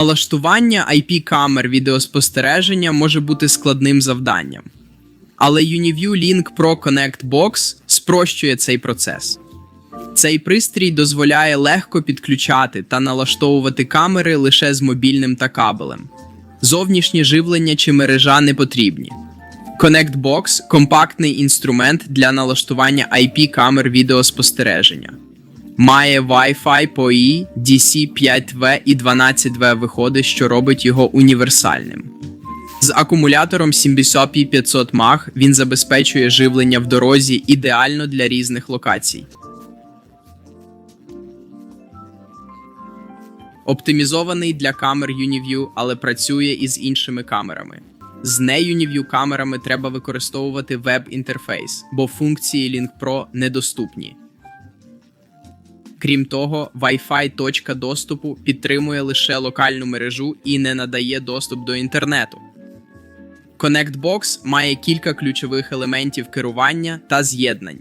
Налаштування IP-камер відеоспостереження може бути складним завданням. Але UniView Link Pro Connect Box спрощує цей процес. Цей пристрій дозволяє легко підключати та налаштовувати камери лише з мобільним та кабелем. Зовнішнє живлення чи мережа не потрібні. Connect Box – компактний інструмент для налаштування IP-камер відеоспостереження. Має Wi-Fi PoE, DC5V і 12V виходи, що робить його універсальним. З акумулятором Symbisopi 500 мАh він забезпечує живлення в дорозі ідеально для різних локацій. Оптимізований для камер UniView, але працює із іншими камерами. З не UniView камерами треба використовувати веб-інтерфейс, бо функції Link Pro недоступні. Крім того, Wi-Fi точка доступу підтримує лише локальну мережу і не надає доступ до інтернету. ConnectBox має кілька ключових елементів керування та з'єднань.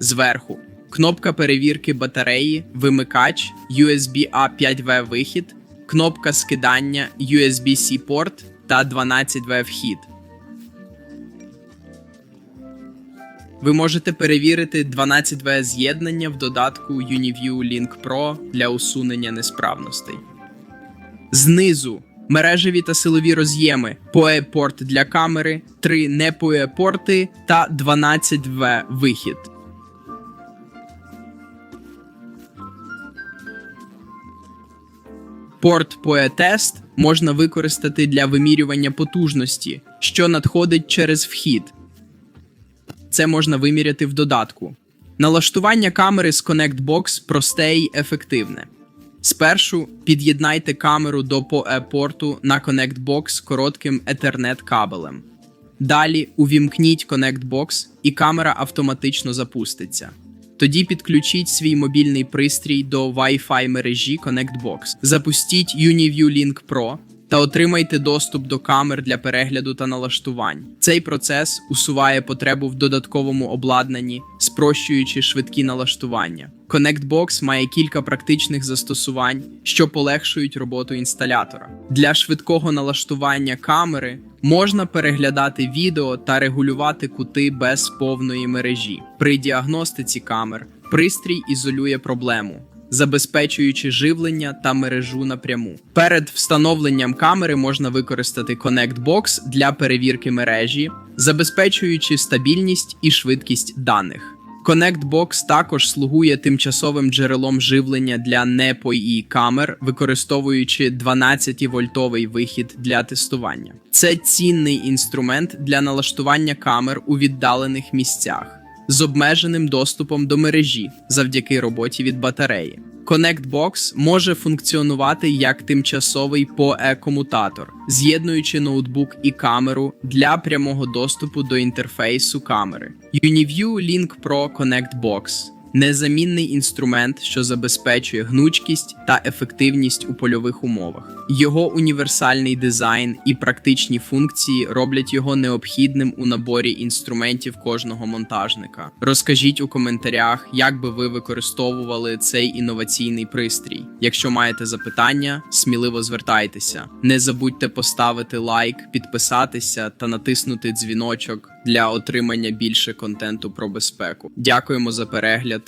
Зверху кнопка перевірки батареї, вимикач, USB A5V вихід, кнопка скидання, USB-C порт та 12V вхід. Ви можете перевірити 12V з'єднання в додатку UniView Link Pro для усунення несправностей. Знизу мережеві та силові роз'єми, PoE-порт для камери, 3 не PoE-порти та 12V вихід. Порт PoE-тест можна використати для вимірювання потужності, що надходить через вхід. Це можна виміряти в додатку. Налаштування камери з ConnectBox просте і ефективне. Спершу під'єднайте камеру до PoE-порту на ConnectBox коротким Ethernet кабелем. Далі увімкніть ConnectBox і камера автоматично запуститься. Тоді підключіть свій мобільний пристрій до Wi-Fi мережі ConnectBox. Запустіть UniView Link Pro та отримайте доступ до камер для перегляду та налаштувань. Цей процес усуває потребу в додатковому обладнанні, спрощуючи швидкі налаштування. ConnectBox має кілька практичних застосувань, що полегшують роботу інсталятора. Для швидкого налаштування камери можна переглядати відео та регулювати кути без повної мережі. При діагностиці камер пристрій ізолює проблему забезпечуючи живлення та мережу напряму. Перед встановленням камери можна використати ConnectBox для перевірки мережі, забезпечуючи стабільність і швидкість даних. ConnectBox також слугує тимчасовим джерелом живлення для NEPOI камер, використовуючи 12-вольтовий вихід для тестування. Це цінний інструмент для налаштування камер у віддалених місцях з обмеженим доступом до мережі завдяки роботі від батареї. ConnectBox може функціонувати як тимчасовий PoE-комутатор, з'єднуючи ноутбук і камеру для прямого доступу до інтерфейсу камери. UniView Link Pro ConnectBox незамінний інструмент, що забезпечує гнучкість та ефективність у польових умовах. Його універсальний дизайн і практичні функції роблять його необхідним у наборі інструментів кожного монтажника. Розкажіть у коментарях, як би ви використовували цей інноваційний пристрій. Якщо маєте запитання, сміливо звертайтеся. Не забудьте поставити лайк, підписатися та натиснути дзвіночок для отримання більше контенту про безпеку. Дякуємо за перегляд